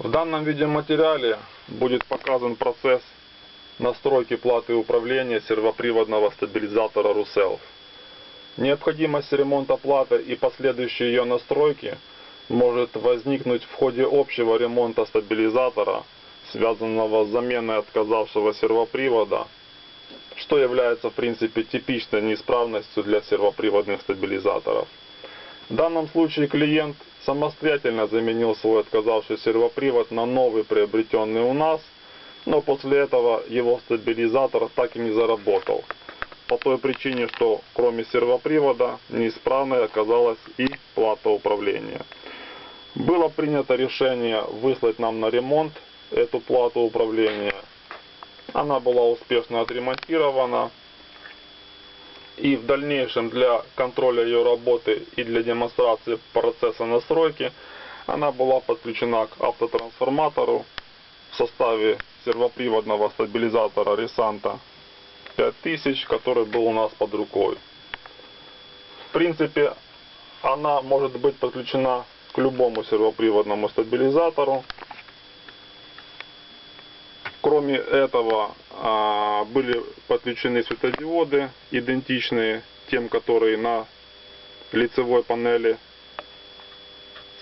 В данном видеоматериале будет показан процесс настройки платы управления сервоприводного стабилизатора RUSELF. Необходимость ремонта платы и последующей ее настройки может возникнуть в ходе общего ремонта стабилизатора, связанного с заменой отказавшего сервопривода, что является в принципе типичной неисправностью для сервоприводных стабилизаторов. В данном случае клиент самостоятельно заменил свой отказавший сервопривод на новый приобретенный у нас, но после этого его стабилизатор так и не заработал. По той причине, что кроме сервопривода неисправной оказалась и плата управления. Было принято решение выслать нам на ремонт эту плату управления. Она была успешно отремонтирована. И в дальнейшем для контроля ее работы и для демонстрации процесса настройки она была подключена к автотрансформатору в составе сервоприводного стабилизатора Ресанта 5000, который был у нас под рукой. В принципе, она может быть подключена к любому сервоприводному стабилизатору. Кроме этого, были подключены светодиоды, идентичные тем, которые на лицевой панели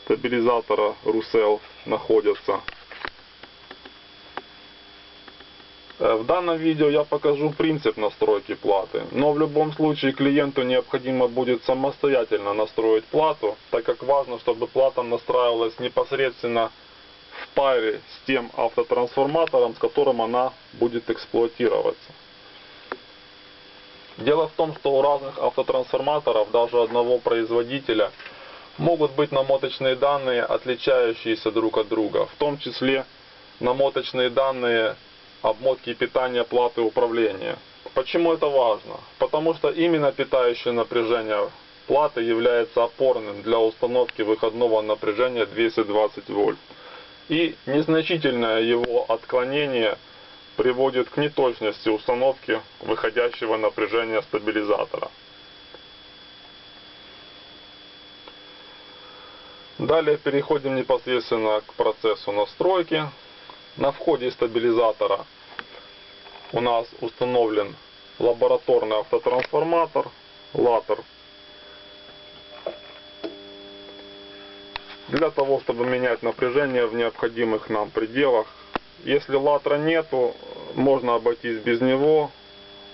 стабилизатора Rusel находятся. Э, в данном видео я покажу принцип настройки платы, но в любом случае клиенту необходимо будет самостоятельно настроить плату, так как важно, чтобы плата настраивалась непосредственно паре с тем автотрансформатором, с которым она будет эксплуатироваться. Дело в том, что у разных автотрансформаторов, даже одного производителя, могут быть намоточные данные, отличающиеся друг от друга, в том числе намоточные данные обмотки питания платы управления. Почему это важно? Потому что именно питающее напряжение платы является опорным для установки выходного напряжения 220 вольт и незначительное его отклонение приводит к неточности установки выходящего напряжения стабилизатора. Далее переходим непосредственно к процессу настройки. На входе стабилизатора у нас установлен лабораторный автотрансформатор, латер для того, чтобы менять напряжение в необходимых нам пределах. Если латра нету, можно обойтись без него,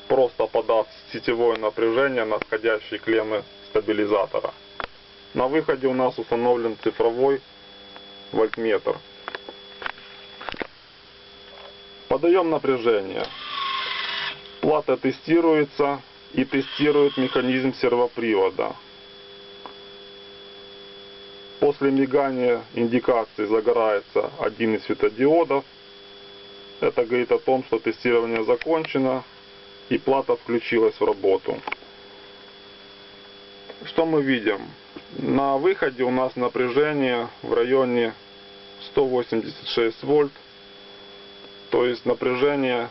просто подав сетевое напряжение на входящие клеммы стабилизатора. На выходе у нас установлен цифровой вольтметр. Подаем напряжение. Плата тестируется и тестирует механизм сервопривода. После мигания индикации загорается один из светодиодов. Это говорит о том, что тестирование закончено и плата включилась в работу. Что мы видим? На выходе у нас напряжение в районе 186 вольт. То есть напряжение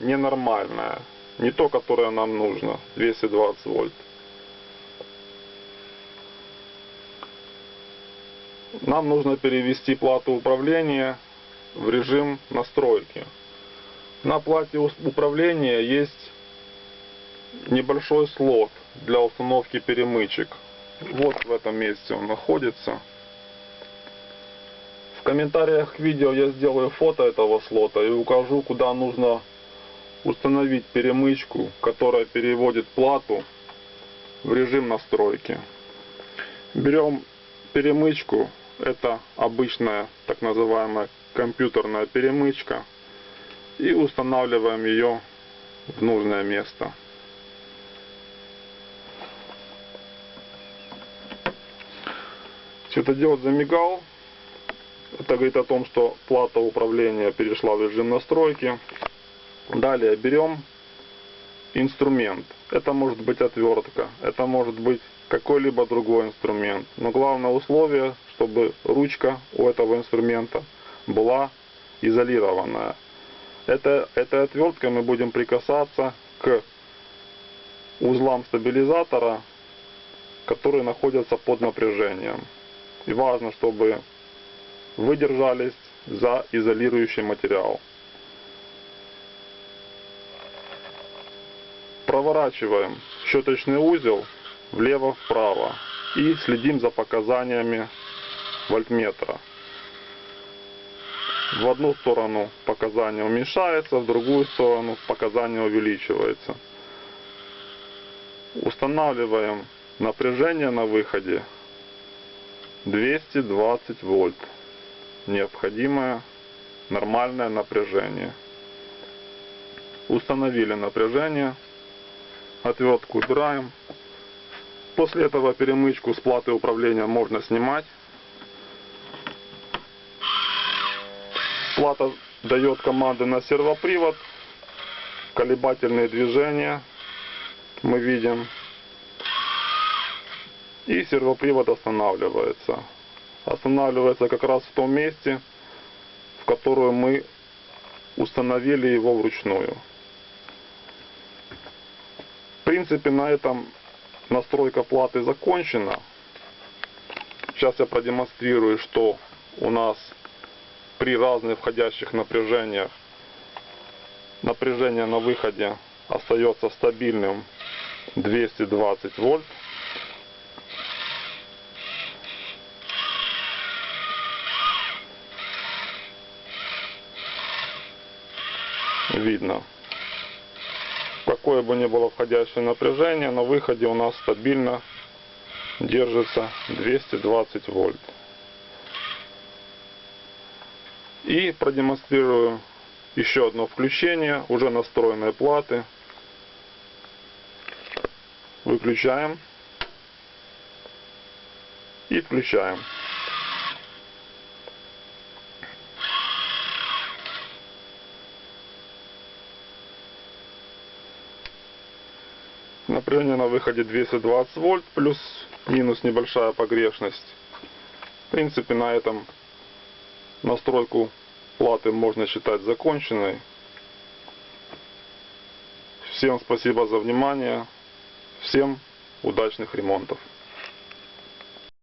ненормальное. Не то, которое нам нужно. 220 вольт. Нам нужно перевести плату управления в режим настройки. На плате управления есть небольшой слот для установки перемычек. Вот в этом месте он находится. В комментариях к видео я сделаю фото этого слота и укажу, куда нужно установить перемычку, которая переводит плату в режим настройки. Берем перемычку это обычная так называемая компьютерная перемычка. И устанавливаем ее в нужное место. Светодиод замигал. Это говорит о том, что плата управления перешла в режим настройки. Далее берем инструмент. Это может быть отвертка, это может быть какой-либо другой инструмент. Но главное условие, чтобы ручка у этого инструмента была изолированная. Это, этой отверткой мы будем прикасаться к узлам стабилизатора, которые находятся под напряжением. И важно, чтобы вы держались за изолирующий материал. Проворачиваем щеточный узел влево-вправо и следим за показаниями вольтметра. В одну сторону показание уменьшается, в другую сторону показание увеличивается. Устанавливаем напряжение на выходе 220 вольт. Необходимое нормальное напряжение. Установили напряжение. Отвертку убираем. После этого перемычку с платы управления можно снимать. Плата дает команды на сервопривод. Колебательные движения мы видим. И сервопривод останавливается. Останавливается как раз в том месте, в которое мы установили его вручную. Принципе, на этом настройка платы закончена. Сейчас я продемонстрирую, что у нас при разных входящих напряжениях напряжение на выходе остается стабильным 220 вольт. Видно. Какое бы ни было входящее напряжение, на выходе у нас стабильно держится 220 вольт. И продемонстрирую еще одно включение уже настроенной платы. Выключаем и включаем. Напряжение на выходе 220 вольт плюс-минус небольшая погрешность. В принципе на этом настройку платы можно считать законченной. Всем спасибо за внимание. Всем удачных ремонтов.